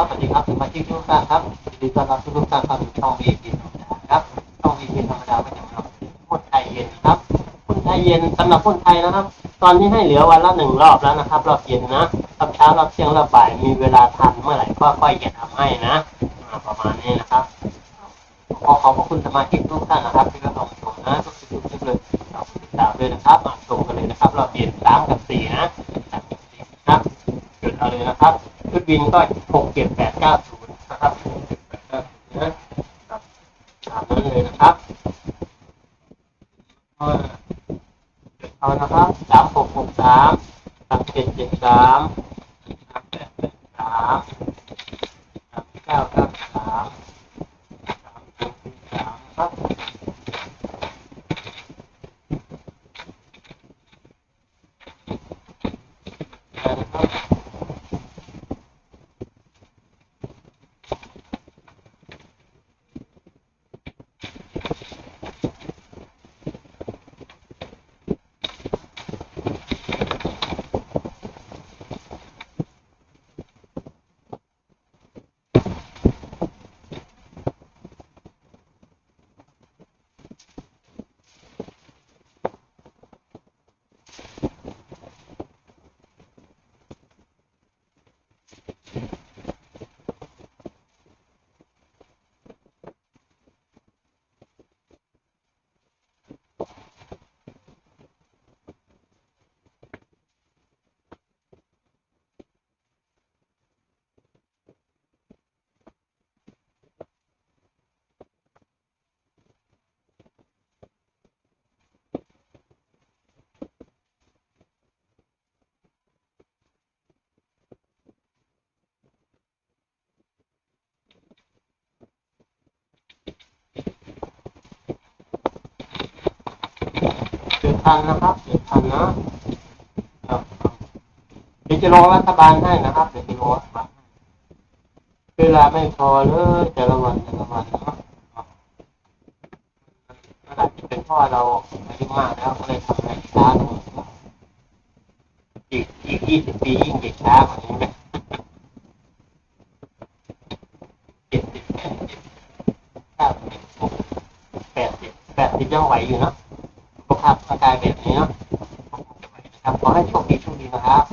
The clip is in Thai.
ครับสวัสดีครับสมาชิกทุกท่านครับดีต้อนรับทุกท่านเข้าสู่ช่องวีพีธรรมดาครับช่องวีพีธรรมดาก็จะมาพูดไทยเย็นครับพูดไทยเย็นสำหรับพูดไทยนะครับ ตอนนี้ให้เหลือวันละหนึ่งรอบแล้วนะครับ รอบเย็นนะรอบเช้ารอบเที่ยงรอบบ่ายมีเวลาทันเมื่อไหร่ก็ค่อยจะทำให้นะประมาณนี้นะครับขอขอบพระคุณสมาชิกทุกท่านนะครับ ที่รับชมนะทุกทุกทุกเลยขอบคุณติดตามด้วยนะครับมาชมกันเลยนะครับรอบเย็นสามกับสี่นะสามกับสี่นะครับจุดเอาเลยนะครับ ขึ้นบินก็หกเจ็ดแปดเก้าศูนย์นะครับหกเจ็ดแปดเก้าศูนย์นะครับตามนั้นเลยนะครับเอานะครับสามหกหกสามสามเจ็ดเจ็ดสามสามแปดแปดสามสามเก้าเก้าสาม สามสี่สามครับได้นะครับ เดือดทันนะครับเดือดทันนะเดี๋ยวจะลงรัฐบาลให้นะครับเดี๋ยวจะลงรัฐบาลเวลาไม่พอเลยแต่ละวันแต่ละวันเนาะอาจจะเป็นเพราะเราอายุมากแล้วก็เลยทำงานช้าลงอีกอีกยี่สิบปียิ่งเด็กช้ากว่านี้ไหมเจ็ดสิบแปดสิบแปดสิบแปดสิบยังไหวอยู่เนาะ สุขภาพร่างกายแบบนี้เนาะนะครับขอให้โชคดีโชคดีนะครับ